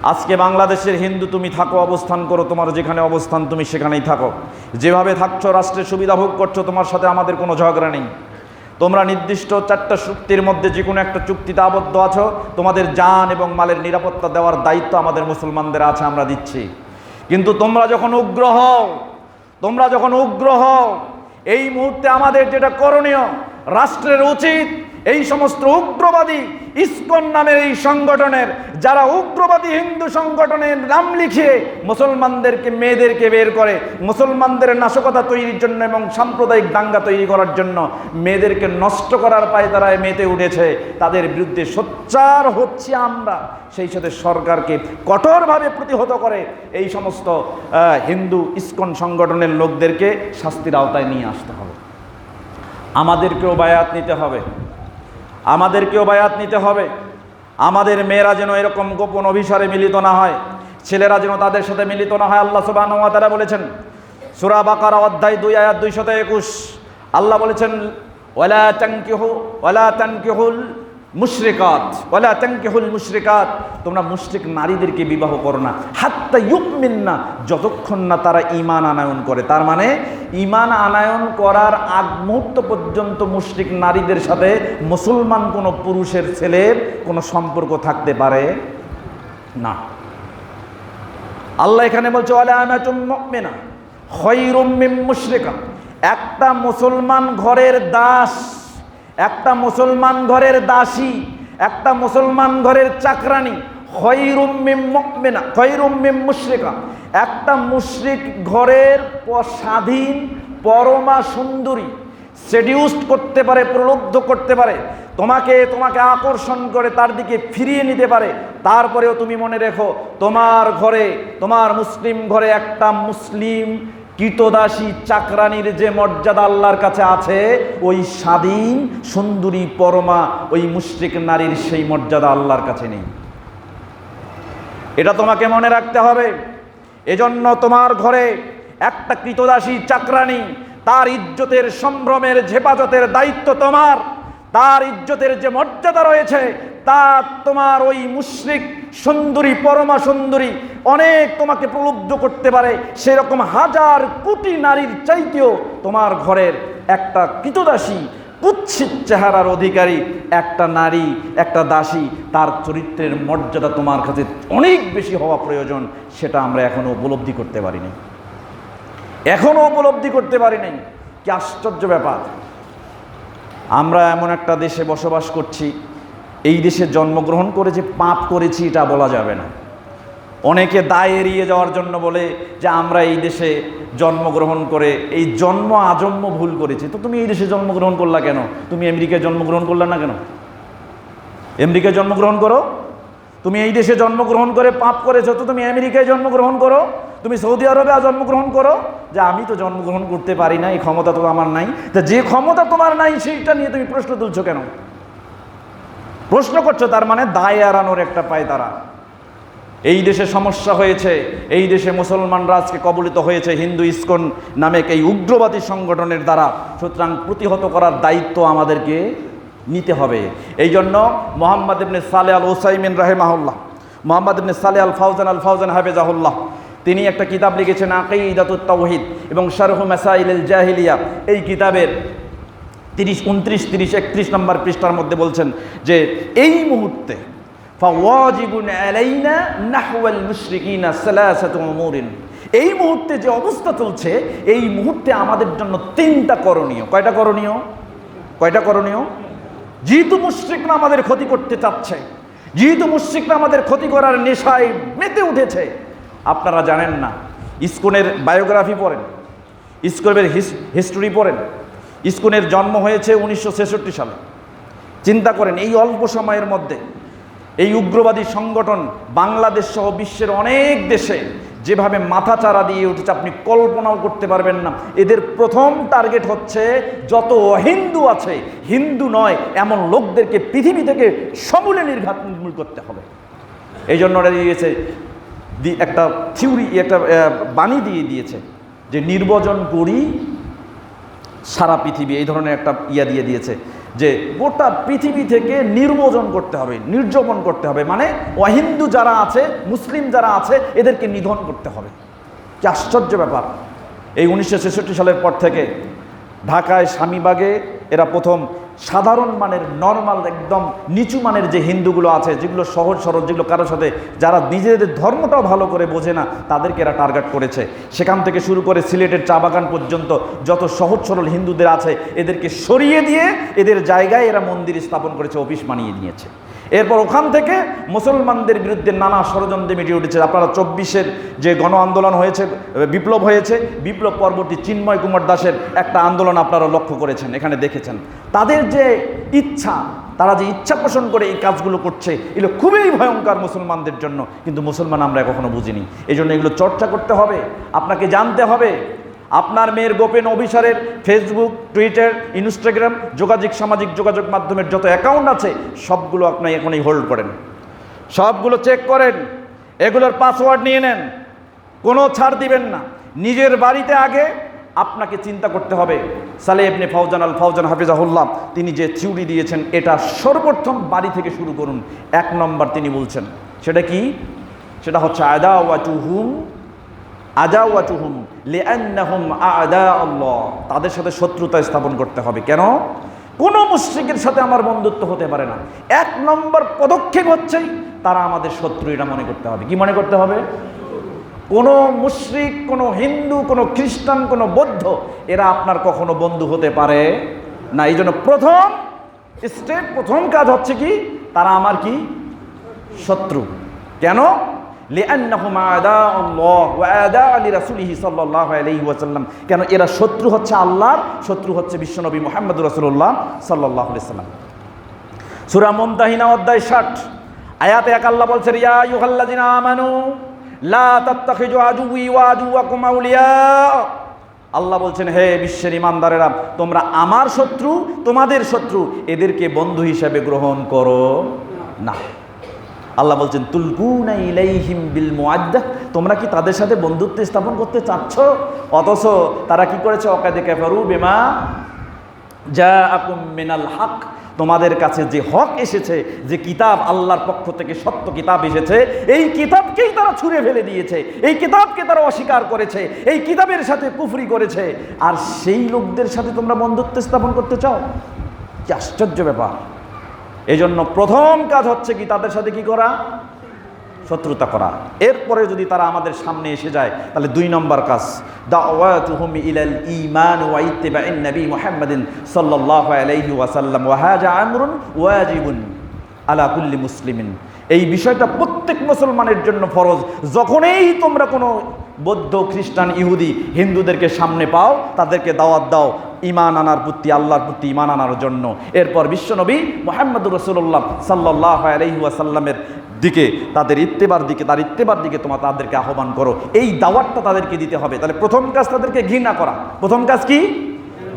আজকে বাংলাদেশের হিন্দু তুমি থাকো, অবস্থান করো, তোমার যেখানে অবস্থান তুমি সেখানেই থাকো। যেভাবে থাকছো, রাষ্ট্রের সুবিধা ভোগ করছ, তোমার সাথে আমাদের কোনো ঝগড়া নেই। তোমরা নির্দিষ্ট চারটা চুক্তির মধ্যে যে কোনো একটা চুক্তিতে আবদ্ধ আছো, তোমাদের যান এবং মালের নিরাপত্তা দেওয়ার দায়িত্ব আমাদের মুসলমানদের আছে, আমরা দিচ্ছি। কিন্তু তোমরা যখন উগ্র হও, তোমরা যখন উগ্র হও, এই মুহূর্তে আমাদের যেটা করণীয়, রাষ্ট্রের উচিত এই সমস্ত উগ্রবাদী ইস্কন নামের এই সংগঠনের, যারা উগ্রবাদী হিন্দু সংগঠনের নাম লিখিয়ে মুসলমানদেরকে, মেয়েদেরকে বের করে, মুসলমানদের নাশকতা তৈরির জন্য এবং সাম্প্রদায়িক দাঙ্গা তৈরি করার জন্য মেয়েদেরকে নষ্ট করার পায়তারায় মেতে উঠেছে, তাদের বিরুদ্ধে সোচ্চার হচ্ছে আমরা। সেই সাথে সরকারকে কঠোরভাবে প্রতিহত করে এই সমস্ত হিন্দু ইস্কন সংগঠনের লোকদেরকে শাস্তির আওতায় নিয়ে আসতে হবে। আমাদেরকেও বায়াত নিতে হবে। আমাদেরকেও বায়াত নিতে হবে। আমাদের মেয়েরা যেন এরকম গোপন অভিসারে মিলিত না হয়। ছেলেরা যেন তাদের সাথে মিলিত না হয়। আল্লাহ সুবাহ তারা বলেছেন, সুরা বাকার অধ্যায় দুই, আয়াত দুইশত একুশ। আল্লাহ বলেছেন, ওয়ালা তানকিহু, ওয়ালা তানকিহুল মুশরিকাত, ওয়ালা তানকিহুল মুশরিকাত, তোমরা মুশরিক নারীদেরকে বিবাহ করো না। হাত্তা ইউমিন না যতক্ষণ না তারা ঈমান আনায়ন করে। তার মানে ঈমান আনায়ন করার আগ মুহূর্ত পর্যন্ত মুশরিক নারীদের সাথে মুসলমান কোনো পুরুষের ছেলের কোনো সম্পর্ক থাকতে পারে না। আল্লাহ এখানে বলছে, ওয়ালা আমাতুম মুমিনা খৈরুম মিন মুশরিকা। একটা মুসলমান ঘরের দাস একটা মুসলমান ঘরের দাসী, একটা মুসলমান ঘরের চাকরানি মিন একটা মুশরিক ঘরের স্বাধীন, পরমা সুন্দরী সেডিউসড করতে পারে, প্রলুব্ধ করতে পারে, তোমাকে তোমাকে আকর্ষণ করে তার দিকে ফিরিয়ে নিতে পারে, তারপরেও তুমি মনে রেখো, তোমার ঘরে, তোমার মুসলিম ঘরে একটা মুসলিম কীতদাসী চাকরানির যে মর্যাদা আল্লাহর কাছে আছে, ওই স্বাধীন, সুন্দরী, পরমা, ওই মুশরিক নারীর সেই মর্যাদা আল্লাহর কাছে নেই। এটা তোমাকে মনে রাখতে হবে। এজন্য তোমার ঘরে একটা কৃতদাসী চাকরানি, তার ইজ্জতের সম্ভ্রমের হেফাজতের দায়িত্ব তোমার, তার ইজ্জতের যে মর্যাদা রয়েছে তা তোমার ওই মুশরিক সুন্দরী, পরমা সুন্দরী অনেক তোমাকে প্রলুব্ধ করতে পারে। সেরকম হাজার কোটি নারীর চাইতেও তোমার ঘরের একটা কৃতদাসী কুচ্ছিত চেহারার অধিকারী, একটা নারী, একটা দাসী, তার চরিত্রের মর্যাদা তোমার কাছে অনেক বেশি হওয়া প্রয়োজন, সেটা আমরা এখনও উপলব্ধি করতে পারিনি। এখনও উপলব্ধি করতে পারি নাই কি আশ্চর্য ব্যাপার। আমরা এমন একটা দেশে বসবাস করছি এই দেশে জন্মগ্রহণ করে যে পাপ করেছি, এটা বলা যাবে না। অনেকে দায় এড়িয়ে যাওয়ার জন্য বলে যে, আমরা এই দেশে জন্মগ্রহণ করে, এই জন্ম আজন্ম ভুল করেছি। তো তুমি এই দেশে জন্মগ্রহণ করলা কেন? তুমি আমেরিকায় জন্মগ্রহণ করলা না কেন? আমেরিকায় জন্মগ্রহণ করো। তুমি এই দেশে জন্মগ্রহণ করে পাপ করেছ, তো তুমি আমেরিকায় জন্মগ্রহণ করো। তুমি সৌদি আরবে জন্মগ্রহণ করো। যে, আমি তো জন্মগ্রহণ করতে পারি না এই ক্ষমতা তো আমার নাই। তা যে ক্ষমতা তোমার নাই, সেইটা নিয়ে তুমি প্রশ্ন তুলছো কেন? প্রশ্ন করছ, তার মানে দায় এড়ানোর একটা পায় তারা। এই দেশে সমস্যা হয়েছে, এই দেশে মুসলমানরা আজকে কবলিত হয়েছে, হিন্দু ইস্কন নামে এই উগ্রবাদী সংগঠনের দ্বারা। সুতরাং প্রতিহত করার দায়িত্ব আমাদেরকে নিতে হবে। এই জন্য মোহাম্মদ ইবনে সালে আল ওসাইমিন রাহেমাহুল্লাহ, মোহাম্মদ ইবনে সালে আল ফাউজান আল ফাউজান হাফেজাহুল্লাহ, তিনি একটা কিতাব লিখেছেন আকিদাতুত তাওহিদ এবং শারহু মাসাইল জাহিলিয়া। এই কিতাবের তিরিশ, উনত্রিশ, তিরিশ, একত্রিশ নম্বর পৃষ্ঠার মধ্যে বলছেন যে এই মুহূর্তে এই মুহূর্তে যে অবস্থা চলছে, এই মুহূর্তে আমাদের জন্য তিনটা করণীয়। কয়টা করণীয়? কয়টা করণীয়? যেহেতু মুশ্রিকরা আমাদের ক্ষতি করতে চাচ্ছে, যেহেতু মুশ্রিকরা আমাদের ক্ষতি করার নেশায় মেতে উঠেছে, আপনারা জানেন না, ইস্কনের বায়োগ্রাফি পড়েন, ইস্কনের হিস্টোরি পড়েন ইস্কনের জন্ম হয়েছে উনিশশো ছেষট্টি সালে। চিন্তা করেন, এই অল্প সময়ের মধ্যে এই উগ্রবাদী সংগঠন বাংলাদেশ সহ বিশ্বের অনেক দেশে যেভাবে মাথা চারা দিয়ে উঠেছে, আপনি কল্পনাও করতে পারবেন না। এদের প্রথম টার্গেট হচ্ছে, যত হিন্দু আছে, হিন্দু নয়, এমন লোকদেরকে পৃথিবী থেকে সমূলে নির্ঘাত নির্মূল করতে হবে। এই জন্য ওরা দিয়েছে একটা থিওরি, একটা বাণী দিয়ে দিয়েছে যে নির্বাচন করি সারা পৃথিবী এই ধরনের একটা ইয়া দিয়ে দিয়েছে যে গোটা পৃথিবী থেকে নির্মোজন করতে হবে নির্যাপন করতে হবে। মানে অহিন্দু যারা আছে, মুসলিম যারা আছে, এদেরকে নিধন করতে হবে। কি আশ্চর্য ব্যাপার। এই উনিশশো ছেষট্টি সালের পর থেকে ঢাকায় স্বামীবাগে এরা প্রথম সাধারণ মানের নর্মাল একদম নিচু মানের যে হিন্দুগুলো আছে, যেগুলো সহজ সরল, যেগুলো কারোর সাথে যারা নিজেদের ধর্মটাও ভালো করে বোঝে না, তাদেরকে এরা টার্গেট করেছে। সেখান থেকে শুরু করে সিলেটের চা বাগান পর্যন্ত যত সহজ সরল হিন্দুদের আছে, এদেরকে সরিয়ে দিয়ে এদের জায়গায় এরা মন্দির স্থাপন করেছে অফিস বানিয়ে নিয়েছে এরপর ওখান থেকে মুসলমানদের বিরুদ্ধে নানা ষড়যন্ত্রে মিটিয়ে উঠেছে। আপনারা চব্বিশের যে গণ আন্দোলন হয়েছে, বিপ্লব হয়েছে, বিপ্লব পরবর্তী চিন্ময় কুমার দাসের একটা আন্দোলন আপনারা লক্ষ্য করেছেন, এখানে দেখেছেন। তাদের যে ইচ্ছা, তারা যে ইচ্ছা পোষণ করে এই কাজগুলো করছে, এগুলো খুবই ভয়ঙ্কর মুসলমানদের জন্য, কিন্তু মুসলমান আমরা কখনো বুঝিনি। এই জন্য এগুলো চর্চা করতে হবে, আপনাকে জানতে হবে আপনার মেয়ের গোপেন অভিসারের ফেসবুক টুইটার ইনস্টাগ্রাম যোগাযোগ সামাজিক যোগাযোগ মাধ্যমের যত অ্যাকাউন্ট আছে, সবগুলো আপনি এখনই হোল্ড করেন। সবগুলো চেক করেন, এগুলোর পাসওয়ার্ড নিয়ে নেন, কোনো ছাড় দিবেন না। নিজের বাড়িতে আগে আপনাকে চিন্তা করতে হবে। সালে এমনি ফাউজান আল ফাউজান হাফিজাহুল্লাহ, তিনি যে থিউরি দিয়েছেন, এটা সর্বপ্রথম বাড়ি থেকে শুরু করুন। এক নম্বর তিনি বলছেন, সেটা কি? সেটা হচ্ছে আদা ওয়াচুহুম আজাওয়াতুহুম লিআন্নাহুম আদা আল্লাহ তাদের সাথে শত্রুতা স্থাপন করতে হবে। কেন? কোন মুশ্রিকের সাথে আমার বন্ধুত্ব হতে পারে না। এক নম্বর পদক্ষেপ হচ্ছে তারা আমাদের শত্রু এটা মনে করতে হবে। কি মনে করতে হবে? কোনো মুশ্রিক, কোনো হিন্দু, কোনো খ্রিস্টান, কোনো বৌদ্ধ, এরা আপনার কখনো বন্ধু হতে পারে না। এই জন্য প্রথম স্টেপ, প্রথম কাজ হচ্ছে কি? তারা আমার কি? শত্রু। কেন? লিআন্নাহুম আদাউ আল্লাহ ওয়া আদাউ লিরাসূলিহি সাল্লাল্লাহু আলাইহি ওয়াসাল্লাম। কেন এরা শত্রু হচ্ছে আল্লাহর শত্রু হচ্ছে বিশ্বনবী মুহাম্মদুর রাসূলুল্লাহ সাল্লাল্লাহু আলাইহি সাল্লাম সূরা মুমতাহিনা অধ্যায় 60 আয়াতে এক আল্লাহ বলছেন, ইয়া আইয়ুহাল্লাযিনা আমানু, লা তাত্তাখিযু আদুওয়ি ওয়া আদুওয়াকুম আউলিয়া। আল্লাহ বলছেন, হে বিশ্বের ইমানদারেরা, তোমরা আমার শত্রু, তোমাদের শত্রু, এদেরকে বন্ধু হিসেবে গ্রহণ করো না। আল্লাহ বলছেন, তুলকুনা ইলাইহিম বিল মুআদ্দাহ। তোমরা কি তাদের সাথে বন্ধুত্ব স্থাপন করতে চাচ্ছ? অথচ তারা কি করেছে? অকাদে কাফারু বিমা যা আকুম মিনাল হক। তোমাদের কাছে যে হক এসেছে, যে কিতাব আল্লাহর পক্ষ থেকে সত্য কিতাব এসেছে, এই কিতাবকেই তারা ছুঁড়ে ফেলে দিয়েছে। এই কিতাবকে তারা অস্বীকার করেছে। এই কিতাবের সাথে কুফরি করেছে। আর সেই লোকদের সাথে তোমরা বন্ধুত্ব স্থাপন করতে চাও? কি আশ্চর্য ব্যাপার। এই জন্য প্রথম কাজ হচ্ছে কি, তাদের সাথে কি করা? শত্রুতা করা। এরপরে যদি তারা আমাদের সামনে এসে যায়, তাহলে দুই নম্বর কাজ, দাওয়াতুহুম ইলাল ওয়া আলাইহি ওয়া আলা কুল্লি মুসলিমিন। এই বিষয়টা প্রত্যেক মুসলমানের জন্য ফরজ। যখনই তোমরা কোনো বৌদ্ধ, খ্রিস্টান, ইহুদি, হিন্দুদেরকে সামনে পাও, তাদেরকে দাওয়াত দাও। ইমান আনার প্রতি, আল্লাহর প্রতি ইমান আনার জন্য। এরপর বিশ্বনবী মোহাম্মদুর রসুল্লাহ সাল্লাহ আলহিহাসাল্লামের দিকে, তাদের ইত্তেবার দিকে, তার ইত্তেবার দিকে তোমার তাদেরকে আহ্বান করো। এই দাওয়াতটা তাদেরকে দিতে হবে। তাহলে প্রথম কাজ তাদেরকে ঘৃণা করা। প্রথম কাজ কি?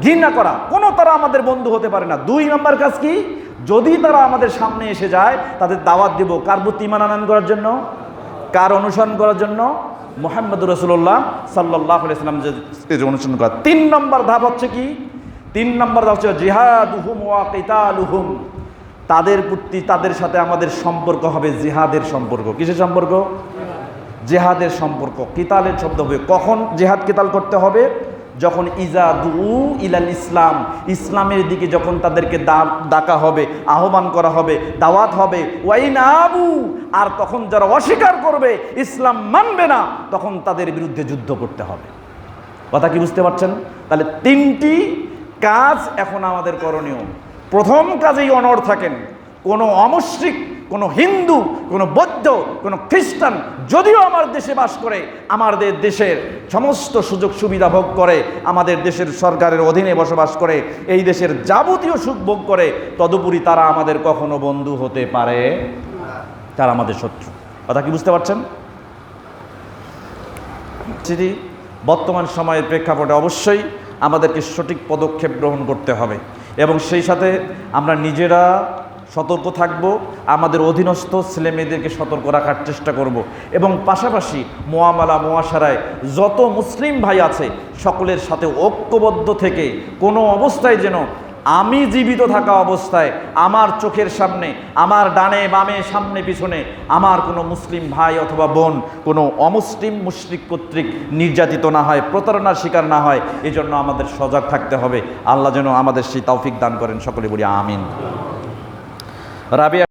ঘৃণা করা। কোনো তারা আমাদের বন্ধু হতে পারে না। দুই নম্বর কাজ কি? যদি তারা আমাদের সামনে এসে যায়, তাদের দাওয়াত দেব। কার প্রতি ইমান আনয়ন করার জন্য? কার অনুসরণ করার জন্য? মোহাম্মদুর রসুল্লাহ সাল্লাহ ইসলাম যে অনুসরণ করা। তিন নম্বর ধাপ হচ্ছে কি? তিন নম্বর ধাপ হচ্ছে জিহাদুহুম ওয়া কেতালুহুম। তাদের প্রতি তাদের সাথে আমাদের সম্পর্ক হবে জিহাদের সম্পর্ক। কিসের সম্পর্ক? জেহাদের সম্পর্ক। কিতালের শব্দ হবে। কখন জেহাদ কিতাল করতে হবে? যখন ইজা দু ইলাল ইসলাম, ইসলামের দিকে যখন তাদেরকে ডাকা হবে, আহ্বান করা হবে, দাওয়াত হবে ওয়াইন আবু আর তখন যারা অস্বীকার করবে, ইসলাম মানবে না, তখন তাদের বিরুদ্ধে যুদ্ধ করতে হবে। কথা কি বুঝতে পারছেন? তাহলে তিনটি কাজ এখন আমাদের করণীয়। প্রথম কাজেই অনড় থাকেন। কোনো অমুসলিক কোনো হিন্দু, কোনো বৌদ্ধ, কোনো খ্রিস্টান যদিও আমার দেশে বাস করে, আমাদের দেশের সমস্ত সুযোগ সুবিধা ভোগ করে, আমাদের দেশের সরকারের অধীনে বসবাস করে, এই দেশের যাবতীয় সুখ ভোগ করে, তদুপরি তারা আমাদের কখনো বন্ধু হতে পারে? তারা আমাদের শত্রু। কথা কি বুঝতে পারছেন? সেটি বর্তমান সময়ের প্রেক্ষাপটে অবশ্যই আমাদেরকে সঠিক পদক্ষেপ গ্রহণ করতে হবে এবং সেই সাথে আমরা নিজেরা সতর্ক থাকব, আমাদের অধীনস্থ ছেলে মেয়েদেরকে সতর্ক রাখার চেষ্টা করব এবং পাশাপাশি মোয়ামালা, মোয়াশারায় যত মুসলিম ভাই আছে, সকলের সাথে ঐক্যবদ্ধ থেকে কোনো অবস্থায় যেন আমি জীবিত থাকা অবস্থায় আমার চোখের সামনে, আমার ডানে, বামে, সামনে, পিছনে আমার কোনো মুসলিম ভাই অথবা বোন, কোনো অমুসলিম মুশরিক কর্তৃক নির্যাতিত না হয়, প্রতারণার শিকার না হয় এই জন্য আমাদের সজাগ থাকতে হবে। আল্লাহ যেন আমাদের সেই তৌফিক দান করেন। সকলে বলি, আমিন। রাবিয়া